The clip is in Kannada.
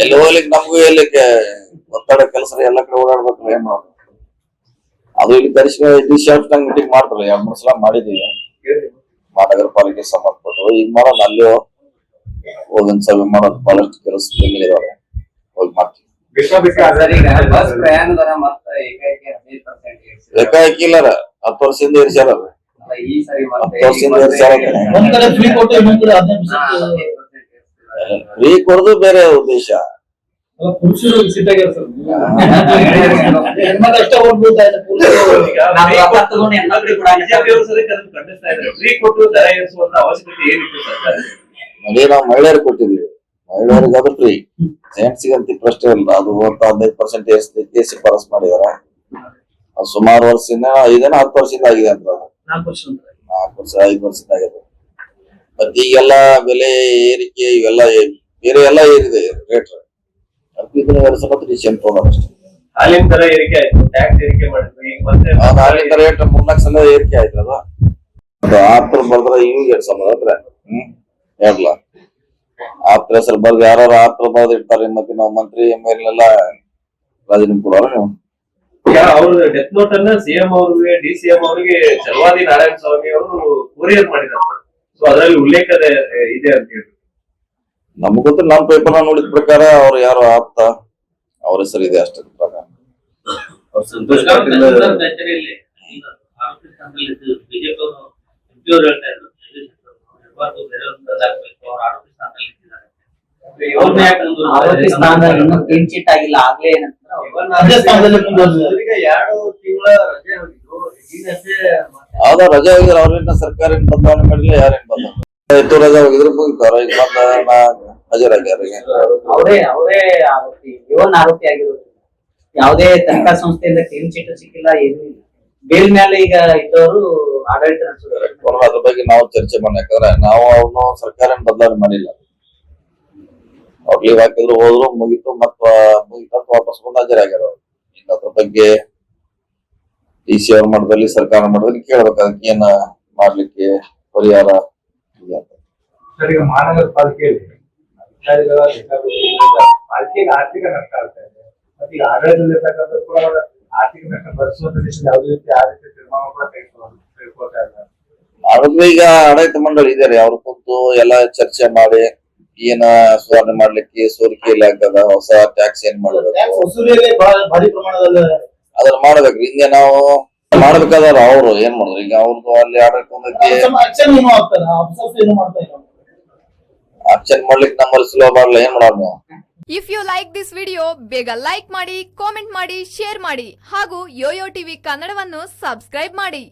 ಎಲ್ಲಿ ಹೋಗ್ಲಿಕ್ಕೆ ನಮಗೂ ಎಲ್ಲಿ ಒತ್ತಡ ಕೆಲಸ ಎಲ್ಲ ಕಡೆ ಓಡಾಡ್ಬೇಕಲ್ಲ ಏನ್ ಮಾಡೋದು ಅದು ಇಲ್ಲಿ ಕರಿಷ್ಮೆ ಇಲ್ಲಿ ಶೆಲ್ಫ್ ನಂಗೆ ಮೀಟಿಂಗ್ ಮಾಡ್ತಾರೆ ಎರಡ್ ಮೂರ್ ಸಲ ಮಾಡಿದೀವಿ ಮಹಾನಗರ ಪಾಲಿಕೆ ಸಂಬಂಧಪಟ್ಟು. ಈಗ ಮಾಡೋದು ಅಲ್ಲಿ ಹೋಗಿನ ಸಭೆ ಮಾಡೋದು ಬಹಳಷ್ಟು ಕೆಲಸ ಇದಾವೆ. ಹೋಗಿ ಮಾಡ್ತೀವಿ ಏಕಾಏಕಿ ಇಲ್ಲಾರ ಹತ್ತು ವರ್ಷದಿಂದ ಇರ್ಸ್ಯಾರ ಹತ್ತು ವರ್ಷದಿಂದ ಇರ್ಸ್ಯಾರ ಫ್ರೀ ಕೊಡೋದು ಬೇರೆ ಉದ್ದೇಶ ಮಹಿಳೆಯರು ನೋಡಿ ನಾವು ಕೊಟ್ಟಿದೀವಿ ಮಹಿಳೆಯರಿಗೆ ಅದು ಫ್ರೀ ಜೆಂಟ್ಸಿಗಂತ ಪ್ರಶ್ನೆ ಇಲ್ಲ ಅದು ಒಂದು ಹದಿನೈದು ಪರ್ಸೆಂಟ್ ಎಷ್ಟು ಶಿಫಾರಸ್ ಮಾಡಿದಾರ ಅದು ಸುಮಾರು ವರ್ಷದಿಂದ ಐದೇನ ಹತ್ತು ವರ್ಷದಿಂದ ಆಗಿದೆ ಅಂತ ನಾಲ್ಕು ವರ್ಷ ಅಂತ ನಾಲ್ಕು ಐದು ವರ್ಷದಿಂದ ಆಗಿದೆ ಈಗೆಲ್ಲ ಬೆಲೆ ಏರಿಕೆ ಇವೆಲ್ಲ ಬೇರೆ ಎಲ್ಲ ಏರಿದೆ ರೇಟ್ ಅದಕ್ಕೆ ಇದನ್ನ ಎರಡು ಸಲ ಡಿಸಿಷನ್ ಹಾಲಿನ ದರ ಏರಿಕೆ ಆಯ್ತು ಟ್ಯಾಕ್ಸ್ ಏರಿಕೆ ಮಾಡಿದ್ರು ಈಗ ಮತ್ತೆ ರೇಟ್ ಮೂರ್ನಾಲ್ಕು ಸಲ ಏರಿಕೆ ಆಯ್ತು ಅದು ಆತ್ರ ಬರ್ದ್ರ ಇವಾಗ ಎರಡು ಸಲ ಹತ್ರ ಹ್ಮ್? ಹೇಳ್ಲ ಆಪ್ತರ ಹೆಸರು ಬರ್ದು ಯಾರು ಆತ್ರ ಬರ್ದು ಇರ್ತಾರೆ ಮತ್ತೆ ನಾವು ಮಂತ್ರಿ ಎಂ ಎಲ್ ಎಲ್ಲ ರಾಜೀನಾಮೆ ಕೊಡೋರ ನೀವು? ಅವ್ರ ಡೆತ್ ನೋಟ್ ಅನ್ನ ಸಿಎಂ ಅವ್ರಿಗೆ ಡಿ ಸಿ ಎಂ ಅವರಿಗೆ ಚಲವಾದಿ ನಾರಾಯಣ ಸ್ವಾಮಿ ಅವರು ಕೊರಿಯರ್ ಮಾಡಿದ್ದಾರೆ. ಸೊ ಅದರಲ್ಲಿ ಉಲ್ಲೇಖ ಇದೆ ಅಂತ ಹೇಳಿ ನಮಗ್ ಗೊತ್ತು ನಮ್ಮ ಪೇಪರ್ ನೋಡಿದ ಪ್ರಕಾರ ಅವ್ರು ಯಾರು ಆಪ್ತ? ಅವ್ರ ಹೆಸರು ಇದೆ ಅಷ್ಟೇ ಪ್ರಕಾರ. ಅವ್ರು ಸಂತೋಷ್ ಆರೋಪಿ ಸ್ಥಾನದಲ್ಲಿ ಕ್ಲೀನ್ ಆಗಿಲ್ಲ ಆಗ್ಲೇ. ಈಗ ಎರಡು ತಿಂಗಳ ಯಾವ್ದೋ ರಜಾ ಹೋಗಿದ್ರ ಅವ್ರೇನ ಸರ್ಕಾರ ಏನ್ ಬದಲಾವಣೆ ಮಾಡಿಲ್ಲ ಯಾರೇನ್ ಬದಲಾವಣೆ ಎತ್ತು ರಜಾ ಹೋಗಿದ್ರು ಮುಗಿತಾರ ಈಗ ಬಂದ ಹಾಜರಾಗ್ಯಾರ ಅವರೇ ಅವರೇ ಆರೋಪಿ ಇವನ್ ಆರೋಪಿ ಆಗಿರೋದು. ಯಾವುದೇ ತನಿಖಾ ಸಂಸ್ಥೆಯಿಂದ ಕ್ಲೀನ್ ಚಿಟ್ ಸಿಕ್ಕಿಲ್ಲ ಏನು ಇಲ್ಲ. ಬೇಲ್ ಮೇಲೆ ಈಗ ಇದ್ದವರು ಆಡಳಿತ ನಡೆಸಿದ್ರು ಅದ್ರ ಬಗ್ಗೆ ನಾವು ಚರ್ಚೆ ಮಾಡಿ ಯಾಕಂದ್ರೆ ನಾವು ಅವನು ಸರ್ಕಾರ ಏನ್ ಬದಲಾವಣೆ ಮಾಡಿಲ್ಲ ಅವ್ರು ಲೀವ್ ಹಾಕಿದ್ರು ಹೋದ್ರು ಮುಗಿತು ಮತ್ತ ಮುಗಿತ ವಾಪಸ್ ಬಂದು ಹಾಜರಾಗ್ಯಾರ ಅವ್ರು. ಅದ್ರ ಬಗ್ಗೆ ಡಿ ಸಿ ಅವ್ರ ಮಟ್ಟದಲ್ಲಿ ಸರ್ಕಾರ ಮಟ್ಟದಲ್ಲಿ ಕೇಳಬೇಕು ಅದಕ್ಕೆ ಏನ ಮಾಡ್ಲಿಕ್ಕೆ ಪರಿಹಾರ. ಸರ್ ಈಗ ಮಹಾನಗರ ಪಾಲಿಕೆಯಲ್ಲಿ ಅಧಿಕಾರಿಗಳ ಬೇಕಾಬಿಟ್ಟಿಯಿಂದ ಪಾಲಿಕೆಗೆ ಆರ್ಥಿಕ ನಷ್ಟ ಆಗ್ತಾ ಇದೆ. ಮತ್ತೆ ಈಗ ಆಡಳಿತದಲ್ಲಿರ್ತಕ್ಕಂಥ ಕೂಡ ಅವರ ಆರ್ಥಿಕ ನಷ್ಟ ಭರಿಸುವಂತ ದಿಶೆಯಲ್ಲಿ ಯಾವುದೇ ರೀತಿ ಆ ರೀತಿ ತೀರ್ಮಾನ ಕೂಡ ತೆಗೆದುಕೊಳ್ತಾ ಇಲ್ಲ ಆದ್ರೂ ಈಗ ಆಡಳಿತ ಮಂಡಳಿ ಇದಾರೆ. ಅವ್ರು ಕುಂತು ಎಲ್ಲ ಚರ್ಚೆ ಮಾಡಿ ಏನ ಸುಧಾರಣೆ ಮಾಡ್ಲಿಕ್ಕೆ ಸೋರಿಕೆ ಇಲ್ಲ ಆಗ್ತದ ಹೊಸ ಟ್ಯಾಕ್ಸ್ ಏನ್ ಮಾಡ್ಬೇಕು? ಅದನ್ನ ಮಾಡ್ಬೇಕ್ರಿ ಹಿಂದೆ ನಾವು ಮಾಡ್ಬೇಕಾದ್ರ ಅವ್ರು ಏನ್ ಮಾಡಿದ್ರು ಈಗ ಅವ್ರದ್ದು ಅಲ್ಲಿ ಆಕ್ಷನ್ ಇಲ್ಲ. ಆಕ್ಷನ್ ಮಾಡ್ಲಿಕ್ಕೆ ನಮ್ಮಲ್ಲಿ ಸುಲಭ ಆಗಲ್ಲ ಏನ್ ಮಾಡೋದು ನಾವು? If you like this video ಬೇಗ ಲೈಕ್ ಮಾಡಿ ಕಾಮೆಂಟ್ ಮಾಡಿ ಶೇರ್ ಮಾಡಿ ಹಾಗೂ ಯೋಯೋ ಟಿವಿ ಕನ್ನಡವನ್ನು ಸಬ್ಸ್ಕ್ರೈಬ್ ಮಾಡಿ.